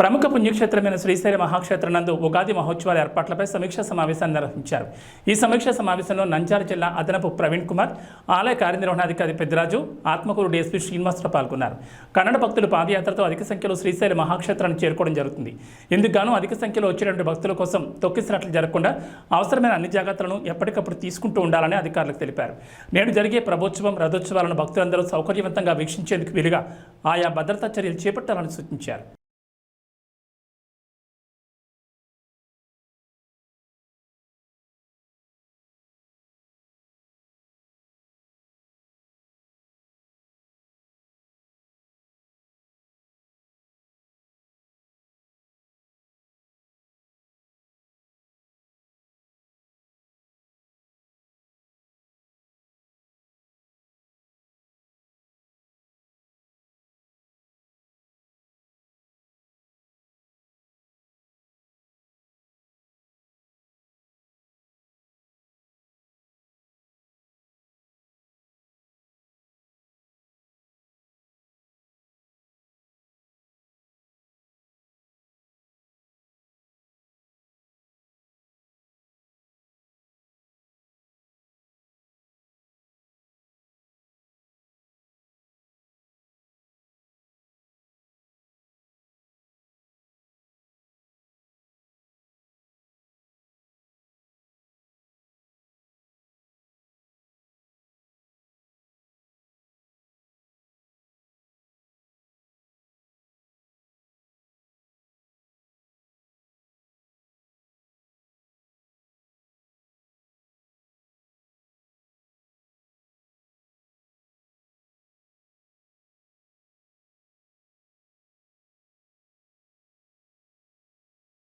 ప్రముఖ పుణ్యక్షేత్రమైన శ్రీశైల మహాక్షేత్రం నందు ఉగాది మహోత్సవాల ఏర్పాట్లపై సమీక్షా సమావేశాన్ని నిర్వహించారు. ఈ సమీక్షా సమావేశంలో నంజార్ జిల్లా అదనపు ప్రవీణ్ కుమార్ ఆలయ కార్యనిర్వహణాధికారి పెద్దరాజు ఆత్మకూరు డీఎస్పీ శ్రీనివాసరావు పాల్గొన్నారు. కన్నడ భక్తులు పాదయాత్రతో అధిక సంఖ్యలో శ్రీశైల మహాక్షేత్రాన్ని చేరుకోవడం జరుగుతుంది. ఇందుకు అధిక సంఖ్యలో వచ్చేటువంటి భక్తుల కోసం తొక్కిసినట్లు జరగకుండా అవసరమైన అన్ని జాగ్రత్తలను ఎప్పటికప్పుడు తీసుకుంటూ ఉండాలని అధికారులకు తెలిపారు. నేడు జరిగే ప్రభోత్సవం రథోత్సవాలను భక్తులందరూ సౌకర్యవంతంగా వీక్షించేందుకు వీలుగా ఆయా భద్రతా చర్యలు చేపట్టాలని సూచించారు.